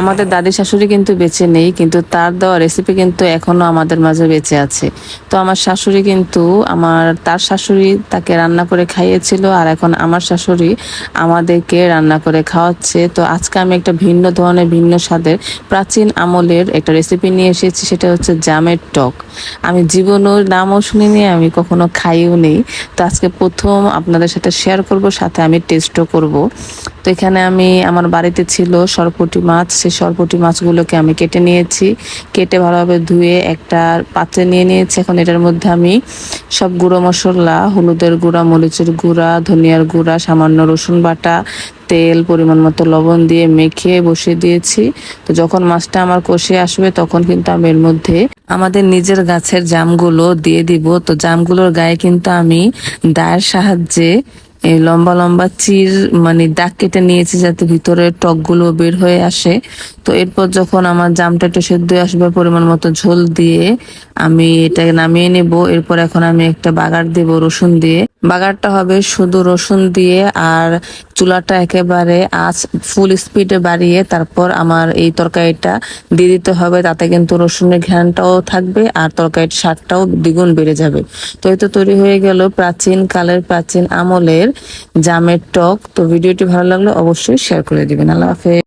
আমাদের দাদি শাশুড়ি কিন্তু বেঁচে নেই, কিন্তু তার দেওয়া রেসিপি কিন্তু এখনও আমাদের মাঝে বেঁচে আছে। তো আমার শাশুড়ি কিন্তু আমার, তার শাশুড়ি তাকে রান্না করে খাইয়েছিল আর এখন আমার শাশুড়ি আমাদেরকে রান্না করে খাওয়াচ্ছে। তো আজকে আমি একটা ভিন্ন ধরনের, ভিন্ন স্বাদের, প্রাচীন আমলের একটা রেসিপি নিয়ে এসেছি, সেটা হচ্ছে জামের টক। আমি জীবনের নামও শুনিনি, আমি কখনো খাইও নেই। তো আজকে প্রথম আপনাদের সাথে শেয়ার করব, সাথে আমি টেস্টও করব। তো এখানে আমি, আমার বাড়িতে ছিল সরপুটি মাছ সেই সরপুটি মাছগুলোকে আমি কেটে নিয়েছি। কেটে ভালোভাবে ধুয়ে একটা পাত্রে নিয়ে নিয়েছি। এখন এটার মধ্যে আমি সব গুঁড়ো মশলা, হলুদের গুঁড়া, মরিচের গুঁড়া, ধনিয়ার গুঁড়া, সামান্য রসুন বাটা, তেল, পরিমাণ মতো লবণ দিয়ে মেখে বসিয়ে দিয়েছি। তো যখন মাছটা আমার কষে আসবে, তখন কিন্তু আমি এর মধ্যে আমাদের নিজের গাছের জামগুলো দিয়ে দিব। তো জামগুলোর গায়ে কিন্তু আমি দায়ের সাহায্যে এই লম্বা লম্বা চির মানে দাগ কেটে নিয়েছে যাতে ভিতরে টকগুলো বের হয়ে আসে। তো এরপর যখন আমার জামটা একটু সেদ্ধ আসবে, পরিমাণ মতো ঝোল দিয়ে আমি এটা নামিয়ে নেব। এরপর এখন আমি একটা বাগার দেব রসুন দিয়ে। বাগারটা হবে শুধু রসুন দিয়ে আর চুলাটা একেবারে আঁচ ফুল স্পিডে বাড়িয়ে তারপর আমার এই তরকারিটা দিয়ে দিতে হবে। তাতে কিন্তু রসুনের ঘ্যানটাও থাকবে আর তরকারির স্বাদটাও দ্বিগুণ বেড়ে যাবে। তো এই তো তৈরি হয়ে গেল প্রাচীন কালের প্রাচীন আমলের জামের টক। তো ভিডিওটি ভালো লাগলে অবশ্যই শেয়ার করে দিবেন। আল্লাহ হাফেজ।